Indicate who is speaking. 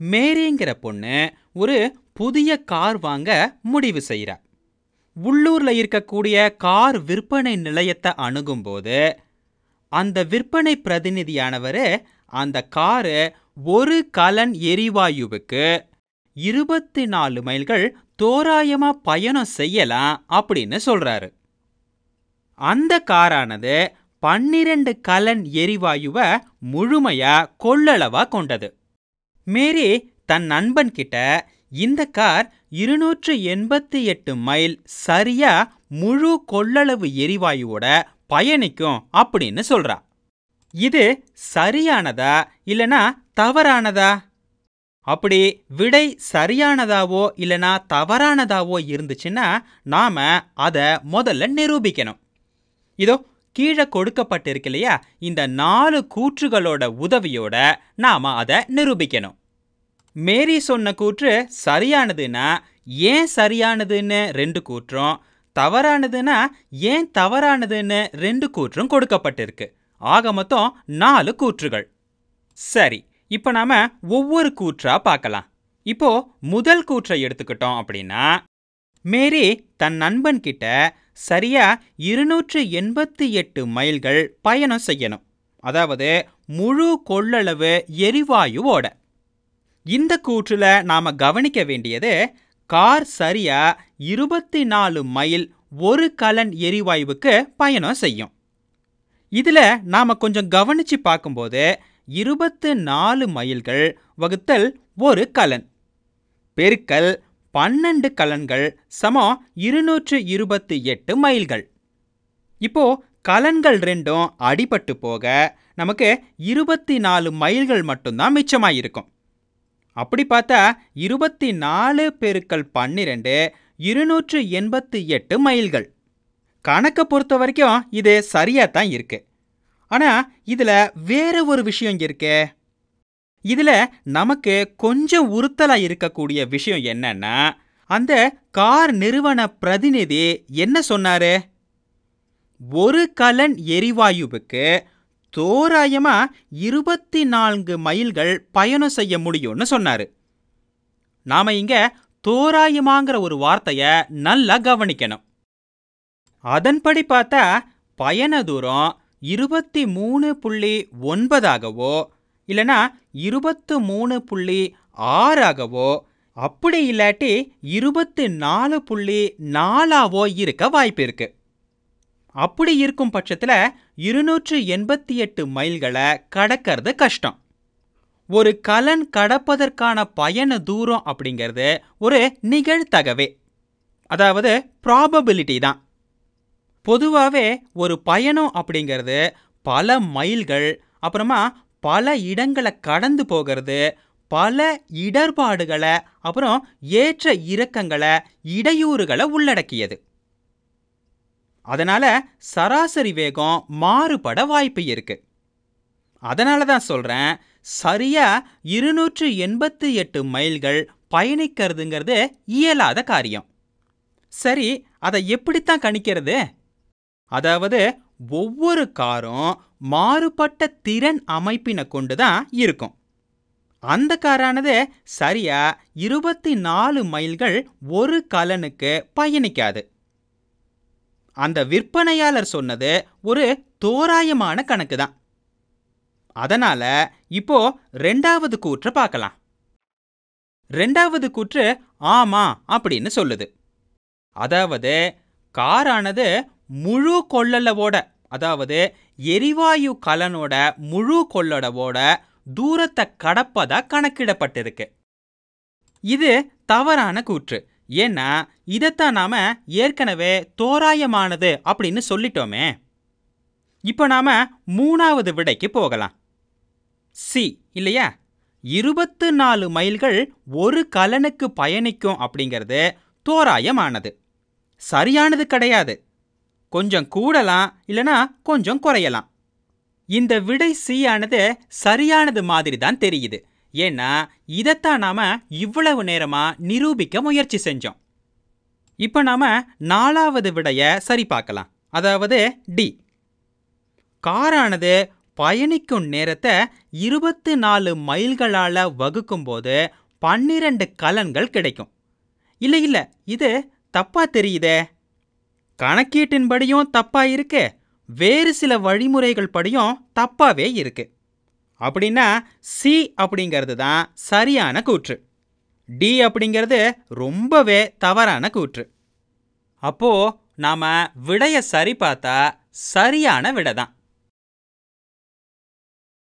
Speaker 1: மேரிங்கிற பொண்ணு ஒரு புதிய கார் வாங்க முடிவு செய்கிறா உள்ளூர்ல இருக்கக்கூடிய கார் விற்பனை நிலையத்தை அணுகும்போது அந்த விற்பனை பிரதிநிதியானவர் அந்த காரு ஒரு கலன் எரிவாயுவுக்கு இருபத்தி நாலு மைல்கள் தோராயமா பயணம் செய்யலாம் அப்படின்னு சொல்றாரு. அந்த காரானது பன்னிரண்டு கலன் எரிவாயுவை முழுமையா கொள்ளளவா கொண்டது. மேரி தன் நண்பன் கிட்ட இந்த கார் இருநூற்று எண்பத்தி எட்டு மைல் சரியா முழு கொள்ளளவு எரிவாயுவோட பயணிக்கும் அப்படின்னு சொல்றா. இது சரியானதா இல்லனா தவறானதா? அப்படி விடை சரியானதாவோ இல்லனா தவறானதாவோ இருந்துச்சுன்னா நாம அதை முதல்ல நிரூபிக்கணும். இதோ கீழே கொடுக்கப்பட்டிருக்கு இல்லையா இந்த நாலு கூற்றுகளோட உதவியோட நாம அதை நிரூபிக்கணும். மேரி சொன்ன கூற்று சரியானதுன்னா ஏன் சரியானதுன்னு ரெண்டு கூற்றும் தவறானதுன்னா ஏன் தவறானதுன்னு ரெண்டு கூற்றும் கொடுக்கப்பட்டிருக்கு. ஆக மொத்தம் நாலு கூற்றுகள். சரி இப்போ நாம ஒவ்வொரு கூற்றா பார்க்கலாம். இப்போ முதல் கூற்றை எடுத்துக்கிட்டோம் அப்படின்னா மேரி தன் நண்பன் கிட்ட சரியா இருநூற்று எண்பத்தி எட்டு மைல்கள் பயணம் செய்யணும். அதாவது முழு கொள்ளளவு எரிவாயுவோட இந்த கூற்றுல நாம கவனிக்க வேண்டியது கார் சரியா இருபத்தி நாலு மைல் ஒரு கலன் எரிவாயுவுக்கு பயணம் செய்யும். இதில் நாம் கொஞ்சம் கவனிச்சு பார்க்கும்போது இருபத்து நாலு மைல்கள் வகுத்தல் ஒரு கலன். பெருக்கல் பன்னெண்டு கலன்கள் சமம் இருநூற்று இருபத்தி எட்டு மைல்கள். இப்போ கலன்கள் ரெண்டும் அடிபட்டு போக நமக்கு இருபத்தி நாலு மைல்கள் மட்டும்தான் மிச்சமாயிருக்கும். அப்படி பார்த்தா இருபத்தி நாலு பெருக்கள் பன்னிரெண்டு இருநூற்று எண்பத்தி எட்டு மைல்கள். கணக்கை பொறுத்த வரைக்கும் இது சரியா தான் இருக்கு. ஆனால் இதில் வேற ஒரு விஷயம் இருக்கே. இதுல நமக்கு கொஞ்சம் உறுத்தலா இருக்கக்கூடிய விஷயம் என்னன்னா அந்த கார் நிறுவன பிரதிநிதி என்ன சொன்னாரு? ஒரு கலன் எரிவாயுவுக்கு தோராயமா இருபத்தி நான்கு மைல்கள் பயணம் செய்ய முடியும்னு சொன்னாரு. நாம இங்க தோராயமாங்கிற ஒரு வார்த்தைய நல்லா கவனிக்கணும். அதன்படி பார்த்தா பயண தூரம் இருபத்தி மூணு புள்ளி ஒன்பதாகவோ இல்லனா இருபத்து மூணு புள்ளி ஆறாகவோ அப்படி இல்லாட்டி இருபத்து நாலு புள்ளி நாலாவோ இருக்க வாய்ப்பு இருக்கு. அப்படி இருக்கும் பட்சத்தில் இருநூற்று எண்பத்தி எட்டு மைல்களை கடக்கிறது கஷ்டம். ஒரு கலன் கடப்பதற்கான பயண தூரம் அப்படிங்கிறது ஒரு நிகழ்தகவே. அதாவது ப்ராபபிலிட்டி தான். பொதுவாகவே ஒரு பயணம் அப்படிங்கிறது பல மைல்கள் அப்புறமா பல இடங்களை கடந்து போகிறது பல இடர்பாடுகளை அப்புறம் ஏற்ற இறக்கங்களை இடையூறுகளை உள்ளடக்கியது. அதனால சராசரி வேகம் மாறுபட வாய்ப்பு இருக்கு. அதனால தான் சொல்கிறேன் சரியா இருநூற்று எண்பத்தி எட்டு மைல்கள் பயணிக்கிறதுங்கிறது இயலாத காரியம். சரி அதை எப்படித்தான் கணிக்கிறது? அதாவது ஒவ்வொரு காரும் மாறுபட்ட திறன் அமைப்பினை கொண்டு தான் இருக்கும். அந்த காரானது சரியா இருபத்தி நாலு மைல்கள் ஒரு கலனுக்கு பயணிக்காது. அந்த விற்பனையாளர் சொன்னது ஒரு தோராயமான கணக்கு தான் அதனால இப்போ ரெண்டாவது கூற்றை பார்க்கலாம். ரெண்டாவது கூற்று ஆமா அப்படின்னு சொல்லுது. அதாவது காரானது முழு கொள்ளளவோட அதாவது எரிவாயு கலனோட முழு கொள்ளளவோட தூரத்தை கடப்பதா கணக்கிடப்பட்டிருக்கு. இது தவறான கூற்று. ஏன்னா இதைத்தான் நாம ஏற்கனவே தோராயமானது அப்படின்னு சொல்லிட்டோமே. இப்போ நாம மூணாவது விடைக்கு போகலாம். சி இல்லையா? இருபத்து நாலு மைல்கள் ஒரு கலனுக்கு பயணிக்கும் அப்படிங்கிறது தோராயமானது. சரியானது கிடையாது. கொஞ்சம் கூடலாம் இல்லனா கொஞ்சம் குறையலாம். இந்த விடை சீயானது சரியானது மாதிரி தான் தெரியுது. ஏன்னா இதைத்தான் நாம இவ்வளவு நேரமா நிரூபிக்க முயற்சி செஞ்சோம். இப்போ நாம நாலாவது விடைய சரி பார்க்கலாம். அதாவது டி காரானது பயணிக்கும் நேரத்தை இருபத்தி நாலு மைல்களால் வகுக்கும்போது பன்னிரண்டு கலன்கள் கிடைக்கும். இல்லை இல்லை இது தப்பா தெரியுதே. கணக்கீட்டின்படியும் தப்பா இருக்கு. வேறு சில வழிமுறைகள் படியும் தப்பாவே இருக்கு. அப்படின்னா சி அப்படிங்கிறது தான் சரியான கூற்று. டி அப்படிங்கிறது ரொம்பவே தவறான கூற்று. அப்போ நாம விடைய சரி பார்த்தா சரியான விடை தான்